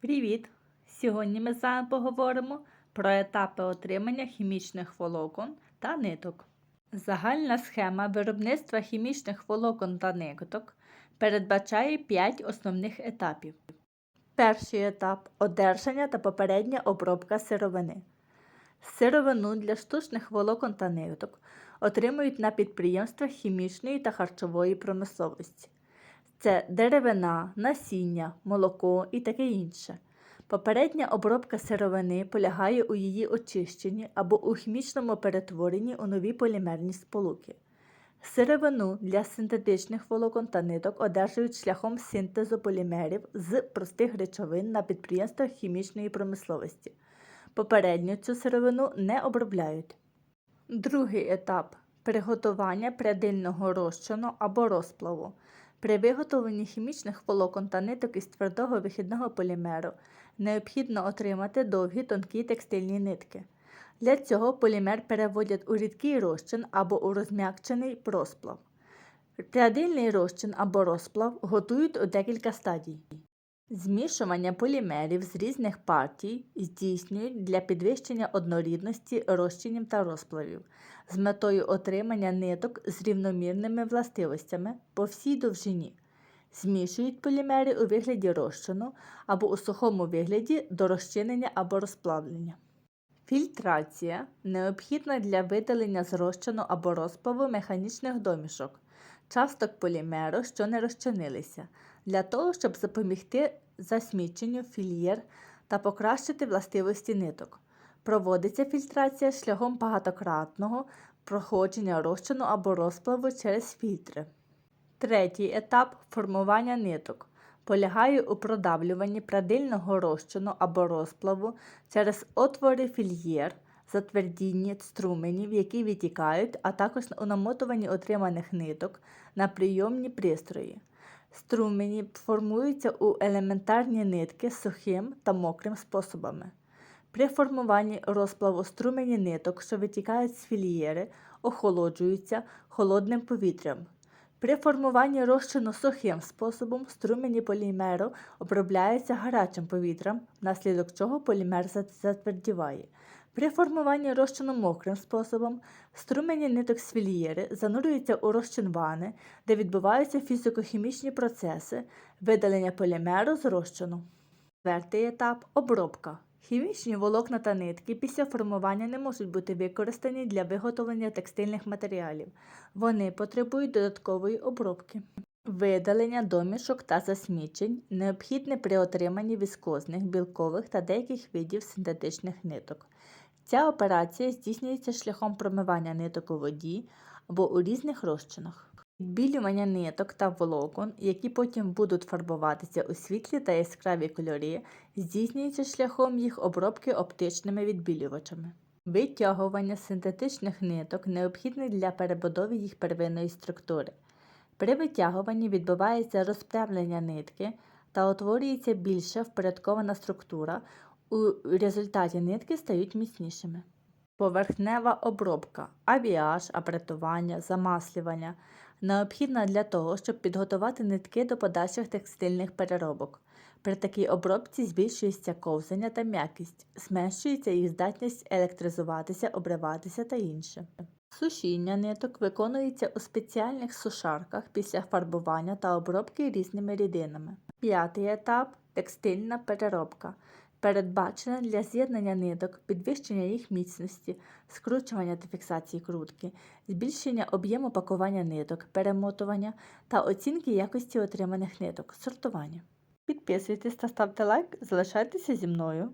Привіт! Сьогодні ми з вами поговоримо про етапи отримання хімічних волокон та ниток. Загальна схема виробництва хімічних волокон та ниток передбачає 5 основних етапів. Перший етап одержання та попередня обробка сировини. Сировину для штучних волокон та ниток отримують на підприємствах хімічної та харчової промисловості. Це деревина, насіння, молоко і таке інше. Попередня обробка сировини полягає у її очищенні або у хімічному перетворенні у нові полімерні сполуки. Сировину для синтетичних волокон та ниток одержують шляхом синтезу полімерів з простих речовин на підприємствах хімічної промисловості. Попередньо цю сировину не обробляють. Другий етап приготування прядильного розчину або розплаву. При виготовленні хімічних волокон та ниток із твердого вихідного полімеру необхідно отримати довгі тонкі текстильні нитки. Для цього полімер переводять у рідкий розчин або у розм'якчений розплав. Прядильний розчин або розплав готують у декілька стадій. Змішування полімерів з різних партій здійснюють для підвищення однорідності розчинів та розплавів з метою отримання ниток з рівномірними властивостями по всій довжині. Змішують полімери у вигляді розчину або у сухому вигляді до розчинення або розплавлення. Фільтрація необхідна для видалення з розчину або розплаву механічних домішок, часток полімеру, що не розчинилися, для того, щоб запобігти засміченню фільєр та покращити властивості ниток. Проводиться фільтрація шляхом багатократного проходження розчину або розплаву через фільтри. Третій етап формування ниток полягає у продавлюванні прадильного розчину або розплаву через отвори фільєр, затвердінні струменів, які відтікають, а також у намотуванні отриманих ниток на прийомні пристрої. Струмені формуються у елементарні нитки сухим та мокрим способами. При формуванні розплаву струмені ниток, що витікають з фільєри, охолоджуються холодним повітрям. При формуванні розчину сухим способом струмені полімеру обробляються гарячим повітрям, внаслідок чого полімер затвердіває. При формуванні розчину мокрим способом струмені ниток з занурюються у розчин вани, де відбуваються фізико-хімічні процеси видалення полімеру з розчину. Четвертий етап обробка. Хімічні волокна та нитки після формування не можуть бути використані для виготовлення текстильних матеріалів. Вони потребують додаткової обробки. Видалення домішок та засмічень необхідне при отриманні віскозних, білкових та деяких видів синтетичних ниток. Ця операція здійснюється шляхом промивання ниток у воді або у різних розчинах. Відбілювання ниток та волокон, які потім будуть фарбуватися у світлі та яскраві кольори, здійснюється шляхом їх обробки оптичними відбілювачами. Витягування синтетичних ниток необхідне для перебудови їх первинної структури. При витягуванні відбувається розпрямлення нитки та утворюється більша впорядкована структура, у результаті нитки стають міцнішими. Поверхнева обробка, авіаж, апретування, замаслювання необхідна для того, щоб підготувати нитки до подальших текстильних переробок. При такій обробці збільшується ковзання та м'якість, зменшується їх здатність електризуватися, обриватися та інше. Сушіння ниток виконується у спеціальних сушарках після фарбування та обробки різними рідинами. П'ятий етап текстильна переробка передбачена для з'єднання ниток, підвищення їх міцності, скручування та фіксації крутки, збільшення об'єму пакування ниток, перемотування та оцінки якості отриманих ниток, сортування. Підписуйтесь та ставте лайк, залишайтеся зі мною.